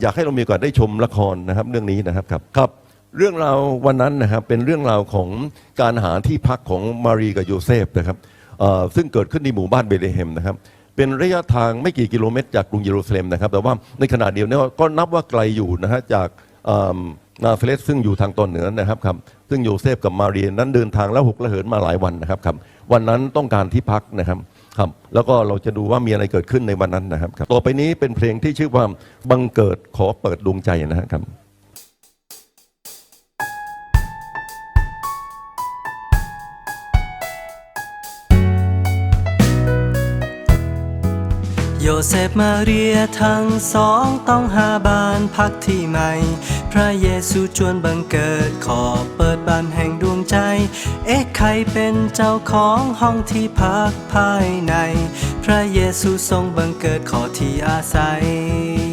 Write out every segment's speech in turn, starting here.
อยากให้เรามีโอกาสได้ชมละครนะครับเรื่องนี้นะครับครับครับเรื่องราววันนั้นนะครับเป็นเรื่องราวของการหาที่พักของมารีกับโยเซฟนะครับเอ่อซึ่งเกิดขึ้นในหมู่บ้านเบเลเฮมนะครับเป็นระยะทางไม่กี่กิโลเมตรจากกรุงเยรูซาเล็มนะครับแต่ว่าในขณะเดียวกันก็นับว่าไกลอยู่นะฮะจากเอิ่มนาซาเรตซึ่งอยู่ทางตอนเหนือนะครับครับซึ่งโยเซฟกับมารีนั้นเดินทางแล้วหกระเหินมาหลายวันนะครับครับวันนั้นต้องการที่พักนะครับ ครับแล้วก็เราจะดูว่ามีอะไรเกิดขึ้นในวันนั้นนะครับครับ ต่อไปนี้เป็นเพลงที่ชื่อว่าบังเกิดขอเปิดดวงใจนะครับ ยเซฟมาเรียทั้งสองต้องหาบ้านพักที่ใหม่ พระเยซูจวนบังเกิดขอเปิดบ้านแห่งดวงใจ เอ๊ะใครเป็นเจ้าของห้องที่พักภายใน พระเยซูทรงบังเกิดขอที่อาศัย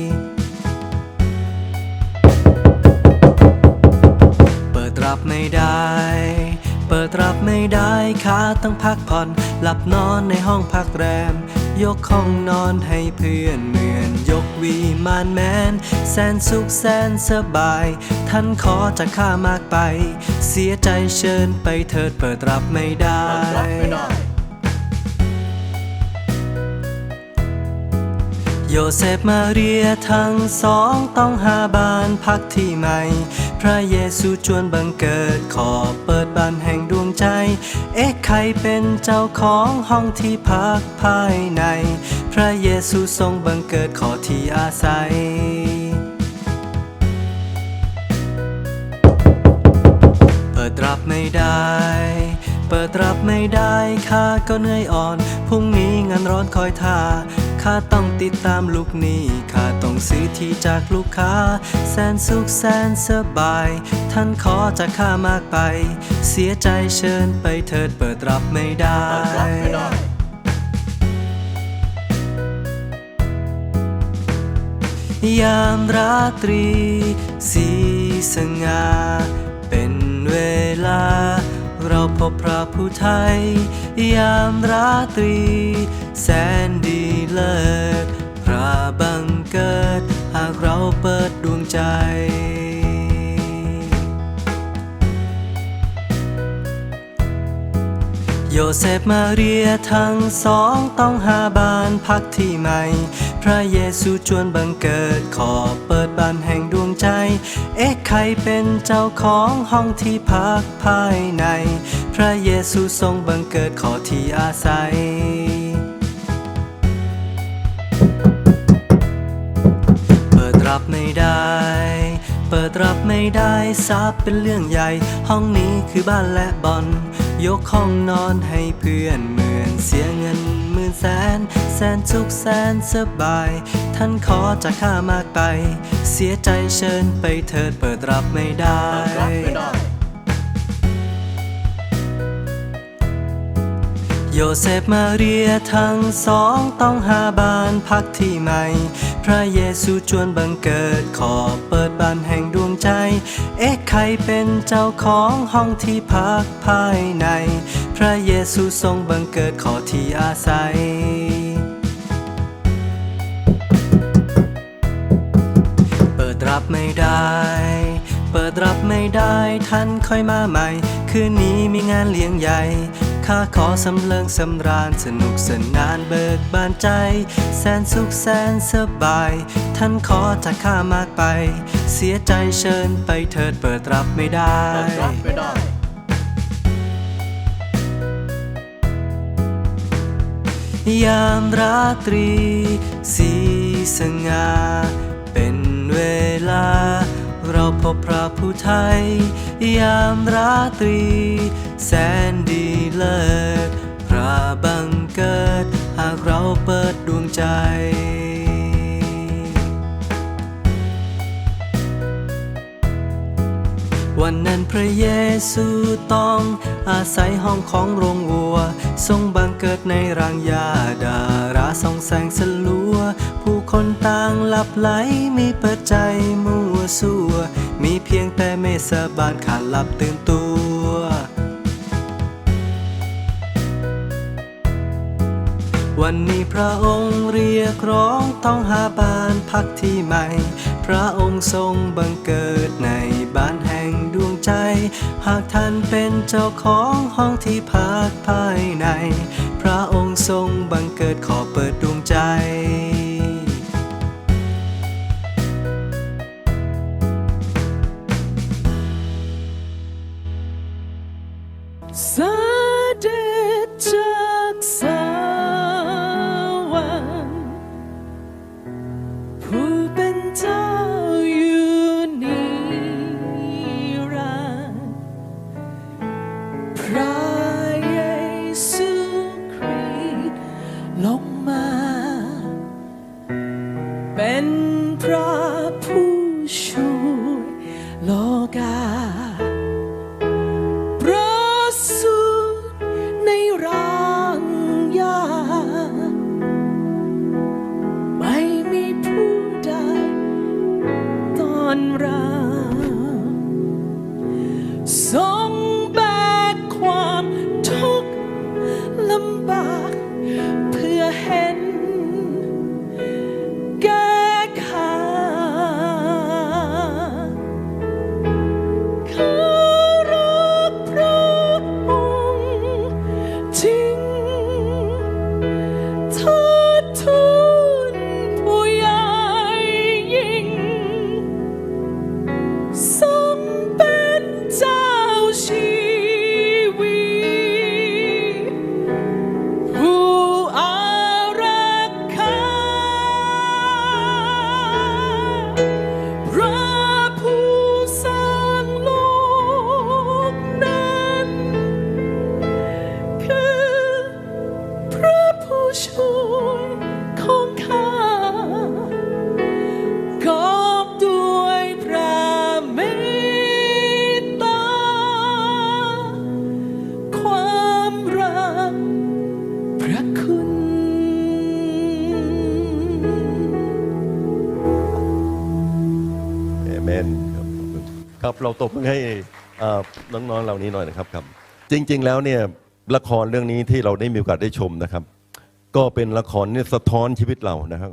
ขาต้องพักผ่อน หลับนอนในห้องพักแรม ยกห้องนอนให้เพื่อนเหมือน ยกวีมานแมน แสนสุขแสนสบาย ท่านขอจากข้ามากไป เสียใจเชิญไปเถิดเปิดรับไม่ได้ โยเซฟมาเรียทั้งสองต้องหาบ้านพักที่ใหม่ พระเยซูจวนบังเกิดขอเปิดบ้านแห่งดวงใจ เอ๊ะใครเป็นเจ้าของห้องที่พักภายใน พระเยซูทรงบังเกิดขอที่อาศัยเปิดรับไม่ได้เปิดรับไม่ได้ข้าก็เหนื่อยอ่อน พรุ่งนี้งานร้อนคอยท่า ข้าต้องติดตามลูกหนี้ข้าต้องซื้อที่จากลูกค้า แสนสุขแสนสบาย ท่านขอจากข้ามากไป เสียใจเชิญไปเถิดเปิดรับไม่ได้ยามราตรี สีสง่าเป็นเวลา เราพบพระผู้ไทย ยามราตรี แสนดีเลิศ พระบังเกิด หากเราเปิดดวงใจโยเซฟมาเรียทั้งสองต้องหาบ้านพักที่ใหม่ พระเยซูจวนบังเกิดขอเปิดบ้านแห่งดวงใจ เอ๊ะใครเป็นเจ้าของห้องที่พักภายใน พระเยซูทรงบังเกิดขอที่อาศัยเปิดรับไม่ได้ เปิดรับไม่ได้ทราบเป็นเรื่องใหญ่ ห้องนี้คือบ้านและบอลยกห้องนอนให้เพื่อนเหมือน เสียเงินหมื่นแสน แสนสุขแสนสบาย ท่านขอจากข้ามากไป เสียใจเชิญไปเถิดเปิดรับไม่ได้ โยเซฟมาเรียทั้งสองต้องหาบ้านพักที่ใหม่ พระเยซูจวนบังเกิดขอเปิดบานแห่งดวงใจ เอ๊ะใครเป็นเจ้าของห้องที่พักภายใน พระเยซูทรงบังเกิดขอที่อาศัยเปิดรับไม่ได้ เปิดรับไม่ได้ท่านค่อยมาใหม่ คืนนี้มีงานเลี้ยงใหญ่ ข้าขอสำเริงสำราญสนุกสนานเบิกบานใจ แสนสุขแสนสบาย ท่านขอจากข้ามากไป เสียใจเชิญไปเถิดเปิดรับไม่ได้ยามราตรี สีสง่าเป็นเวลา พบพระผู้ไทย ยามราตรี แสนดีเลิศ พระบังเกิด หากเราเปิดดวงใจวันนั้นพระเยซูต้องอาศัยห้องของโรงวัว ทรงบังเกิดในรังยาดาราส่องแสงสลัว ผู้คนต่างหลับไหลมีเปิดใจมัว สัวมีเพียงแต่เมษบานขาดหลับตื่นตัววันนี้พระองค์เรียกร้องต้องหาบ้านพักที่ใหม่ พระองค์ทรงบังเกิดในบ้านแห่งดวงใจ หากท่านเป็นเจ้าของห้องที่พักภายใน พระองค์ทรงบังเกิดขอเปิดดวง cry. ครับเราตบมืให้น้องๆเหล่านี้หน่อยนะครับครับ จริงๆแล้วเนี่ยละครเรื่องนี้ที่เราได้มีโอกาสได้ชมนะครับ ก็เป็นละครเนี่ยสะท้อนชีวิตเรานะครับ